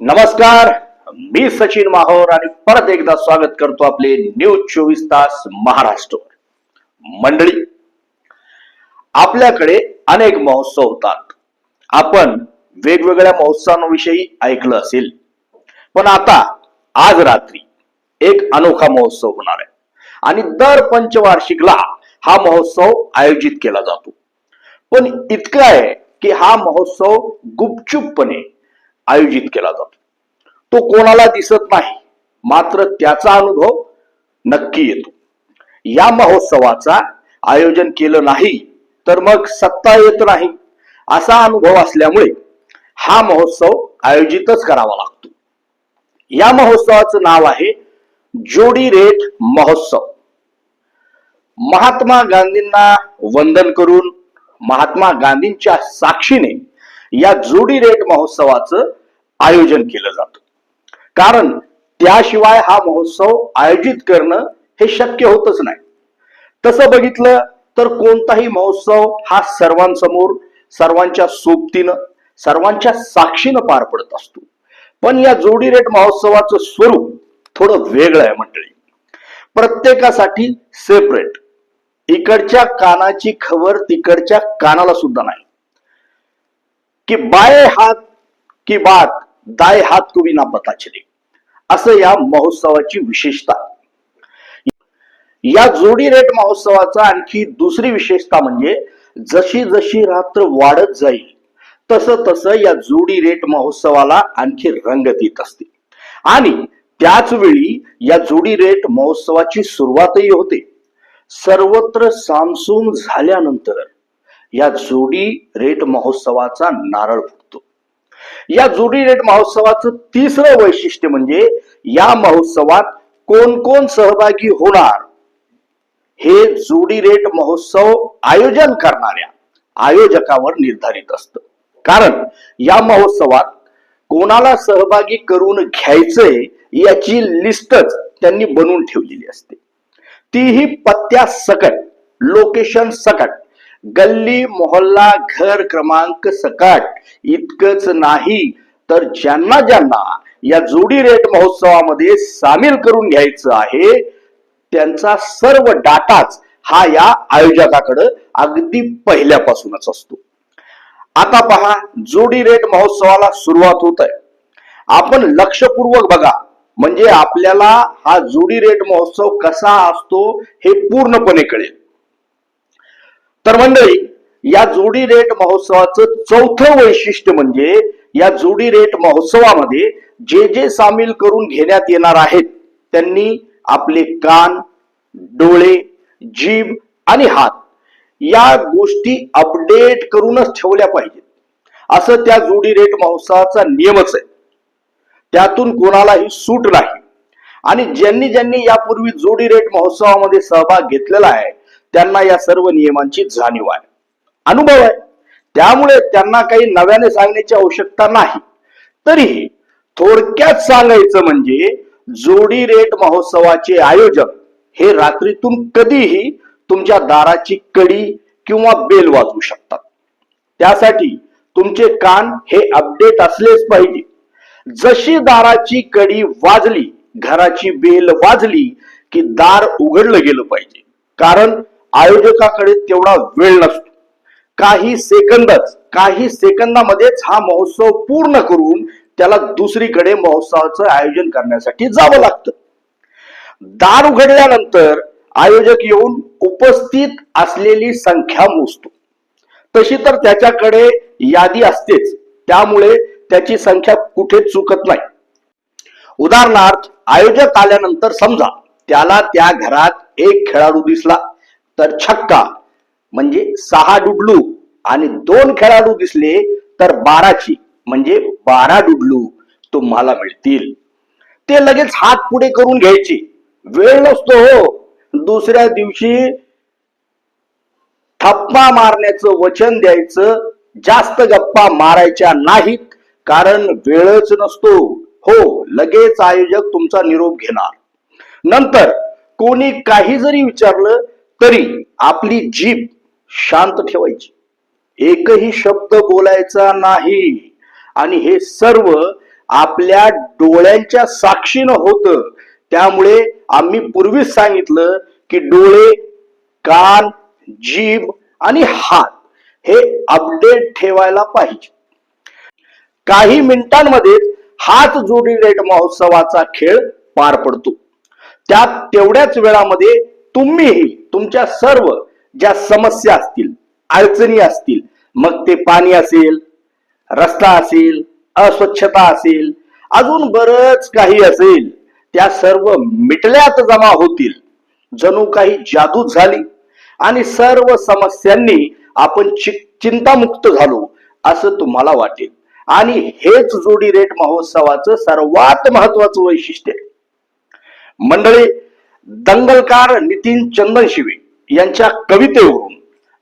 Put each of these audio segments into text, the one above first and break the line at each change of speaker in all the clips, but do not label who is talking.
नमस्कार मी सचिन माहोर आणि परत एकदा स्वागत करतो आपले न्यूज चोवीस तास महाराष्ट्र मंडळी आपल्याकडे अनेक महोत्सव होतात. आपण वेगवेगळ्या महोत्सवांविषयी ऐकलं असेल. पण आता आज रात्री एक अनोखा महोत्सव होणार आहे. आणि दर पंचवार्षिकला हा महोत्सव आयोजित केला जातो. पण इतकं आहे की हा महोत्सव गुपचूपपणे आयोजित केला जातो. तो कोणाला दिसत नाही मात्र त्याचा अनुभव नक्की येतो. या महोत्सवाचा आयोजन केलं नाही तर मग सत्ता येत नाही असा अनुभव असल्यामुळे हा महोत्सव आयोजितच करावा लागतो. या महोत्सवाचं नाव आहे जोडी रेट महोत्सव. महात्मा गांधींना वंदन करून महात्मा गांधींच्या साक्षीने या जोडी रेट महोत्सवाचं आयोजन केलं जातं. कारण त्याशिवाय हा महोत्सव आयोजित करणं हे शक्य होतच नाही. तसं बघितलं तर कोणताही महोत्सव हा सर्वांसमोर सर्वांच्या सोबतीनं सर्वांच्या साक्षीनं पार पडत असतो. पण या जोडी रेट महोत्सवाचं स्वरूप थोडं वेगळं आहे मंडळी. प्रत्येकासाठी सेपरेट इकडच्या कानाची खबर तिकडच्या कानाला सुद्धा नाही. कि बाय हात की बात दाय हात को ना पता चले असं या महोत्सवाची विशेषता. या जोडी रेट महोत्सवाचा आणखी दुसरी विशेषता म्हणजे जशी जशी रात्र वाढत जाईल तस तस या जोडी रेट महोत्सवाला आणखी रंगत येत असते. आणि त्याच वेळी या जोडी रेट महोत्सवाची सुरुवातही होते. सर्वत्र सामसूम झाल्यानंतर या जोडी रेट महोत्सवाचा नारळ फुटतो. या जोडी रेट महोत्सवाचं तिसरं वैशिष्ट्य म्हणजे या महोत्सवात कोण कोण सहभागी होणार? हे जोडी रेट महोत्सव आयोजन करणाऱ्या आयोजकावर निर्धारित असतं. कारण या महोत्सवात कोणाला सहभागी करून घ्यायचंय याची लिस्टच त्यांनी बनवून ठेवलेली असते. तीही पत्त्या सकट लोकेशन सकट गल्ली मोहल्ला घर क्रमांक सकट. इतकंच नाही तर ज्यांना ज्यांना या जोडी रेट महोत्सवामध्ये सामील करून घ्यायचं आहे त्यांचा सर्व डाटाच हा या आयोजकाकडे अगदी पहिल्यापासूनच असतो. आता पहा जोडी रेट महोत्सवाला सुरुवात होत आहे आपण लक्षपूर्वक बघा म्हणजे आपल्याला हा जोडी रेट महोत्सव कसा असतो हे पूर्णपणे कळेल. तर मंडळी या जोडी रेट महोत्सवाचं चौथं वैशिष्ट्य म्हणजे या जोडी रेट महोत्सवामध्ये जे जे सामील करून घेण्यात येणार आहेत त्यांनी आपले कान डोळे जीभ आणि हात या गोष्टी अपडेट करूनच ठेवल्या पाहिजेत. असं त्या जोडी रेट महोत्सवाचा नियमच आहे. त्यातून कोणालाही सूट नाही. आणि ज्यांनी ज्यांनी यापूर्वी जोडी रेट महोत्सवामध्ये सहभाग घेतलेला आहे त्यांना या सर्व नियमांची जाणीव आहे. अनुभव आहे. त्यामुळे त्यांना काही नव्याने सांगण्याची आवश्यकता नाही. तरीही थोडक्यात सांगायचं म्हणजे जोडी रेट महोत्सवाचे आयोजक हे रात्रीतून कधीही तुमच्या दाराची कडी किंवा बेल वाजवू शकतात. त्यासाठी तुमचे कान हे अपडेट असलेच पाहिजे. जशी दाराची कडी वाजली घराची बेल वाजली की दार उघडलं गेलं पाहिजे. कारण आयोजकाकडे तेवढा वेळ नसतो. काही सेकंदच काही सेकंदामध्येच हा महोत्सव पूर्ण करून त्याला दुसरीकडे महोत्सवाचं आयोजन करण्यासाठी जावं लागतं. दार उघडल्यानंतर आयोजक येऊन उपस्थित असलेली संख्या मोजतो. तशी तर त्याच्याकडे यादी असतेच त्यामुळे त्याची संख्या कुठे चुकत नाही. उदाहरणार्थ आयोजक आल्यानंतर समजा त्याला त्या घरात एक खेळाडू दिसला. तर छक्का म्हणजे सहा डुडलू आणि दोन खेळाडू दिसले तर बाराची म्हणजे बारा डुडलू तुम्हाला मिळतील. ते लगेच हात पुढे करून घ्यायचे. वेळ नसतो हो. दुसऱ्या दिवशी थप्पा मारण्याचं वचन द्यायचं जास्त गप्पा मारायच्या नाहीत कारण वेळच नसतो. हो लगेच आयोजक तुमचा निरोप घेणार. नंतर कोणी काही जरी विचारलं तरी आपली जीभ शांत ठेवायची. एकही शब्द बोलायचा नाही. आणि हे सर्व आपल्या डोळ्यांच्या साक्षीनं होत. त्यामुळे आम्ही पूर्वीच सांगितलं की डोळे कान जीभ आणि हात हे अपडेट ठेवायला पाहिजे. काही मिनिटांमध्ये हात जोडी रेट महोत्सवाचा खेळ पार पडतो. त्यात तेवढ्याच वेळामध्ये तुम्हीही तुमच्या सर्व ज्या समस्या असतील अडचणी असतील मग ते पाणी असेल रस्ता असेल अस्वच्छता असेल अजून बरच काही असेल त्या सर्व मिटल्यात जमा होतील. जणू काही जादू झाली आणि सर्व समस्यांनी आपण चि- चिंतामुक्त झालो असं तुम्हाला वाटेल. आणि हेच जोडी रेट महोत्सवाचं सर्वात महत्वाचं वैशिष्ट्य आहे. मंडळी दंगलकार नितीन चंदनशिवे यांच्या कवितेवरून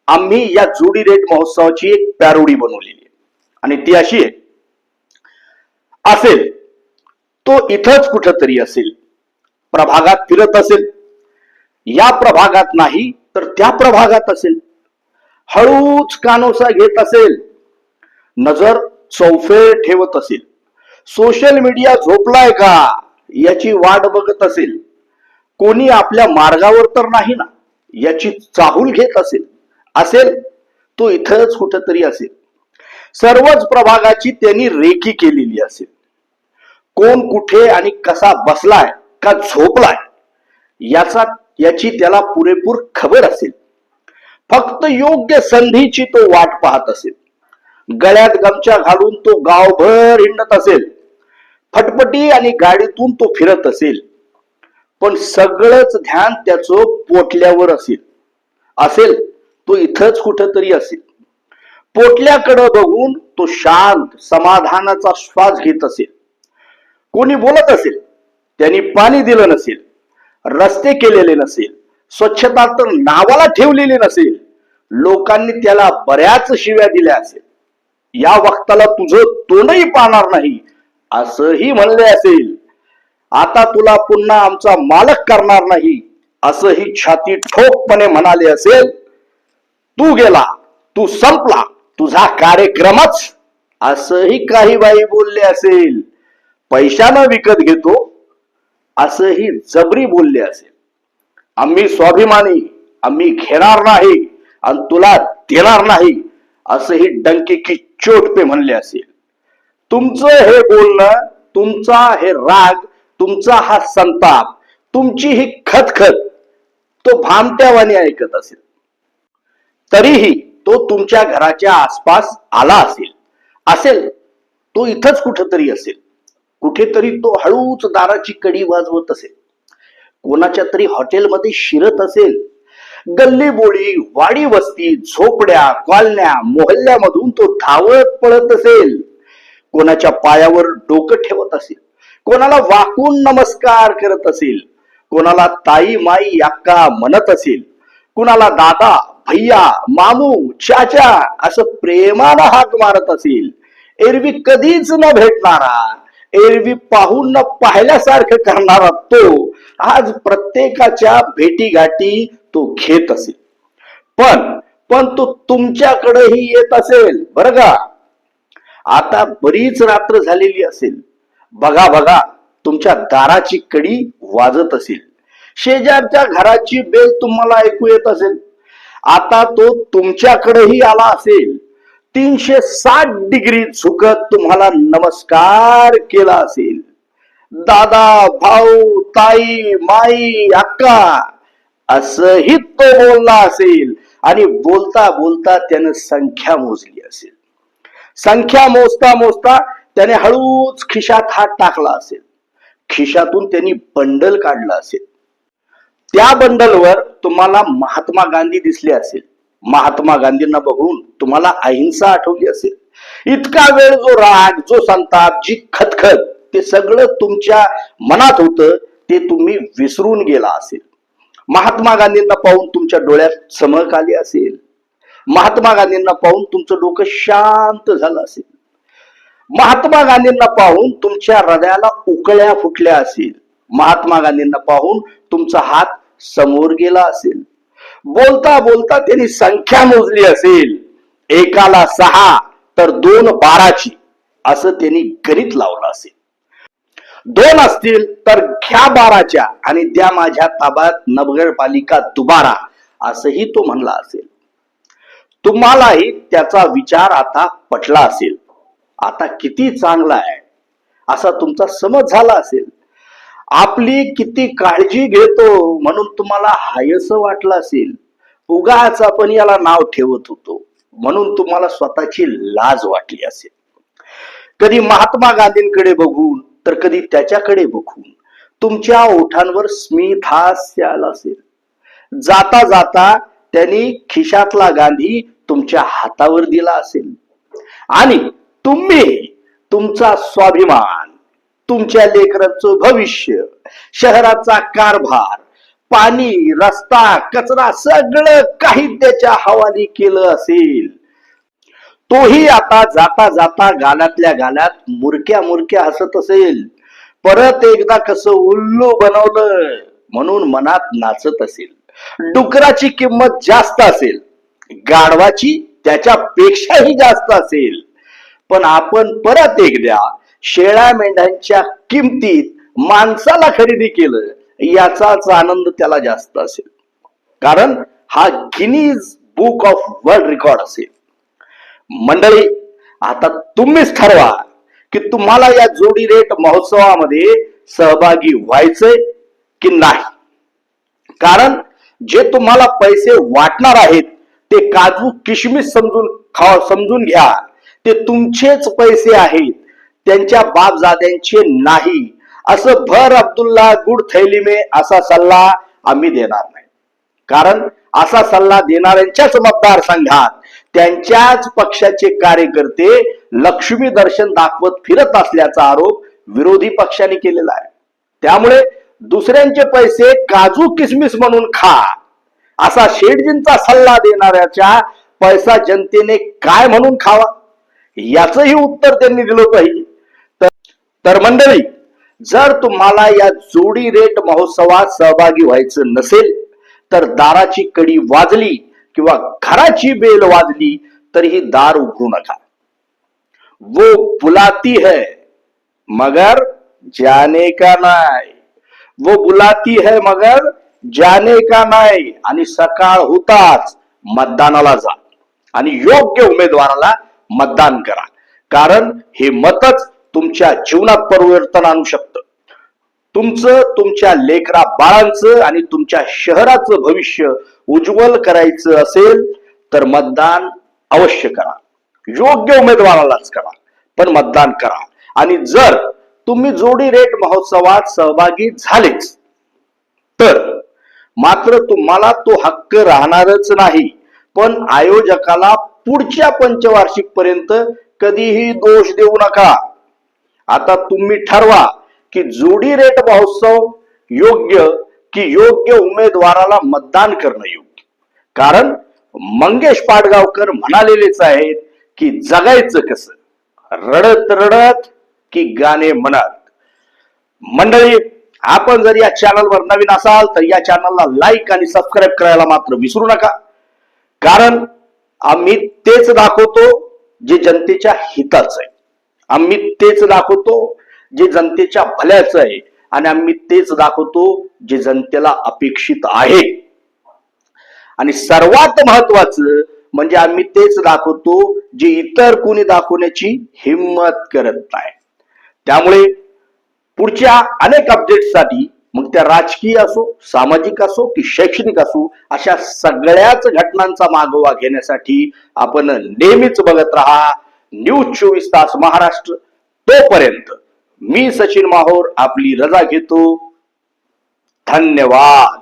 आम्ही या जोडी रेट महोत्सवाची एक पॅरोडी बनवलेली आहे. आणि ती अशी आहे. असेल तो इथंच कुठंतरी असेल. प्रभागात फिरत असेल. या प्रभागात नाही तर त्या प्रभागात असेल. हळूच कानोसा घेत असेल. नजर चौफेर ठेवत असेल. सोशल मीडिया झोपलाय का? याची वाट बघत असेल. कोणी आपल्या मार्गावर तर नाही ना याची चाहूल घेत असेल असेल तो इथंच कुठंतरी असेल. सर्वच प्रभागाची त्यांनी रेखी केलेली असेल. कोण कुठे आणि कसा बसलाय का झोपलाय याचा याची त्याला पुरेपूर खबर असेल. फक्त योग्य संधीची तो वाट पाहत असेल. गळ्यात गमच्या घालून तो गावभर हिंडत असेल. फटफटी आणि गाडीतून तो फिरत असेल. पण सगळंच ध्यान त्याचं पोटल्यावर असेल. असेल तो इथंच कुठंतरी असेल. पोटल्याकडं बघून तो शांत समाधानाचा श्वास घेत असेल. कोणी बोलत असेल त्यांनी पाणी दिलं नसेल रस्ते केलेले नसेल स्वच्छता तर नावाला ठेवलेली नसेल लोकांनी त्याला बऱ्याच शिव्या दिल्या असेल. या वक्ताला तुझं तोंडही पाहणार नाही असंही म्हणले असेल. आता तुला पुन्हा आमचा मालक करणार नाही असंही छाती ठोकपणे म्हणाले असेल. तू गेला तू संपला तुझा कार्यक्रमच. असंही काही बाई बोलले असेल. पैशानं विकत घेतो असंही जबरी बोलले असेल. आम्ही स्वाभिमानी आम्ही घेणार नाही आणि तुला देणार नाही असंही डंके की चोट पे म्हणले असेल. तुमचं हे बोलणं तुमचा हे राग तुमचा हा संताप तुमची ही खतखत तो भामट्यावाने ऐकत असेल. तरीही तो तुमच्या घराच्या आसपास आला असेल. असेल तो इथंच कुठेतरी असेल. कुठेतरी तो हळूच दाराची कडी वाजवत असेल. कोणाच्या तरी हॉटेलमध्ये शिरत असेल. गल्ली बोळी वाडी वस्ती झोपड्या कॉलन्या मोहल्ल्यामधून तो धावत पळत असेल. कोणाच्या पायावर डोकं ठेवत असेल. कोणाला वाकून नमस्कार करत असेल कोणाला ताई माई अक्का म्हणत असेल कुणाला दादा भैया मामू चाचा असं प्रेमानं हाक मारत असेल एरवी कधीच न भेटणारा एरवी पाहून न पाहिल्यासारखं करणारा तो आज प्रत्येकाच्या भेटीगाठी तो घेत असेल. पण पण तो तुमच्याकडेही येत असेल बरं का? आता बरीच रात्र झालेली असेल. बघा बघा तुमच्या दाराची कडी वाजत असेल. शेजारच्या घराची बेल तुम्हाला ऐकू येत असेल. आता तो तुमच्याकडेही आला असेल. तीनशे साठ डिग्री झुकत तुम्हाला नमस्कार केला असेल. दादा भाऊ ताई माई अक्का असंही तो बोलला असेल आणि बोलता बोलता त्यानं संख्या मोजली असेल. संख्या मोजता मोजता त्याने हळूच खिशात हात टाकला असेल. खिशातून त्यांनी बंडल काढलं असेल. त्या बंडलवर तुम्हाला महात्मा गांधी दिसले असेल. महात्मा गांधींना बघून तुम्हाला अहिंसा आठवली असेल. इतका वेळ जो राग जो संताप जी खतखत ते सगळं तुमच्या मनात होतं ते तुम्ही विसरून गेला असेल. महात्मा गांधींना पाहून तुमच्या डोळ्यात चमक आली असेल. महात्मा गांधींना पाहून तुमचं डोकं शांत झालं असेल. महात्मा गांधींना पाहून तुमच्या हृदयाला उकळ्या फुटल्या असेल. महात्मा गांधींना पाहून तुमचा हात समोर गेला असेल. बोलता बोलता त्यांनी संख्या मोजली असेल. एकाला सहा तर दोन बाराची असं त्यांनी गणित लावलं असेल. दोन असतील तर घ्या बाराच्या आणि द्या माझ्या ताब्यात नगरपालिका दुबारा असंही तो म्हणला असेल. तुम्हालाही त्याचा विचार आता पटला असेल. आता किती चांगला आहे? असा तुमचा समज झाला असेल. आपली किती काळजी घेतो म्हणून तुम्हाला हायस वाटलं असेल. उगाच आपण याला नाव ठेवत होतो. म्हणून तुम्हाला स्वतःची लाज वाटली असेल. कधी महात्मा गांधींकडे बघून तर कधी त्याच्याकडे बघून तुमच्या ओठांवर स्मित हास्य आला असेल. जाता जाता त्यांनी खिशातला गांधी तुमच्या हातावर दिला असेल. आणि तुम्ही तुमचा स्वाभिमान तुमच्या लेकरांचं भविष्य शहराचा कारभार पाणी रस्ता कचरा सगळं काही त्याच्या हवाली केलं असेल. तोही आता जाता जाता गाण्यातल्या गाण्यात मुरक्या मुरक्या हसत असेल. परत एकदा कसं उल्लू बनवलं म्हणून मनात नाचत असेल. डुकराची किंमत जास्त असेल. गाढवाची त्याच्यापेक्षाही जास्त असेल. पण आपण परत एकदा शेळ्या मेंढ्यांच्या किमतीत माणसाला खरेदी केलं याचाच आनंद त्याला जास्त असेल. कारण हा Guinness book of world record असेल. मंडळी आता तुम्हीच ठरवा की तुम्हाला या जोडी रेट महोत्सवामध्ये सहभागी व्हायचंय की नाही. कारण जे तुम्हाला पैसे वाटणार आहेत ते काजू किशमिश समजून खा समजून घ्या. ते तुमचेच पैसे आहेत. त्यांच्या बापजाद्यांचे नाही. असं भर अब्दुल्ला गुड थैली मे असा सल्ला आम्ही देणार नाही. कारण असा सल्ला देणाऱ्यांच्याच मतदारसंघात त्यांच्याच पक्षाचे कार्यकर्ते लक्ष्मी दर्शन दाखवत फिरत असल्याचा आरोप विरोधी पक्षाने केलेला आहे. त्यामुळे दुसऱ्यांचे पैसे काजू किसमिस म्हणून खा. असा शेटजींचा सल्ला देणाऱ्याच्या पैसा जनतेने काय म्हणून खावा? याचही उत्तर त्यांनी दिलं पाहिजे. तर मंडळी जर तुम्हाला या जोडी रेट महोत्सवात सहभागी व्हायचं नसेल तर दाराची कडी वाजली किंवा घराची बेल वाजली तरीही दार उघडू नका. वो बुलाती है मगर जाने का नाही वो बुलाती है मगर जाने का नाही आणि सकाळ होताच मतदानाला जा. आणि योग्य उमेदवाराला मतदान करा. कारण हे मतच तुमच्या जीवनात परिवर्तन आणू शकतं. तुमचं तुमच्या लेकरा बाळांचं आणि तुमच्या शहराचं भविष्य उज्ज्वल करायचं असेल तर मतदान अवश्य करा. योग्य उमेदवारालाच करा पण मतदान करा. आणि जर तुम्ही जोडी रेट महोत्सवात सहभागी झालेच तर मात्र तुम्हाला तो हक्क राहणारच नाही. पण आयोजकाला पुढच्या पंचवार्षिक पर्यंत कधीही दोष देऊ नका. आता तुम्ही ठरवा की जोडी रेट महोत्सव योग्य की योग्य उमेदवाराला मतदान करणं योग्य. कारण मंगेश पाडगावकर म्हणालेलेच आहेत की जगायचं कसं? रडत रडत की गाणे म्हणत. मंडळी आपण जर या चॅनलवर नवीन असाल तर या चॅनलला लाईक आणि सबस्क्राईब करायला मात्र विसरू नका. कारण आम्ही तेच दाखवतो जे जनतेच्या हिताचं आहे. आम्ही तेच दाखवतो जे जनतेच्या भल्याचं आहे आणि आम्ही तेच दाखवतो जे जनतेला अपेक्षित आहे. आणि सर्वात महत्वाचं म्हणजे आम्ही तेच दाखवतो जे इतर कोणी दाखवण्याची हिंमत करत नाही. त्यामुळे पुढच्या अनेक अपडेट्ससाठी मग त्या राजकीय असो सामाजिक असो की शैक्षणिक असो अशा सगळ्याच घटनांचा मागोवा घेण्यासाठी आपण नेहमीच बघत राहा. न्यूज चोवीस तास महाराष्ट्र. तोपर्यंत मी सचिन माहोर आपली रजा घेतो. धन्यवाद.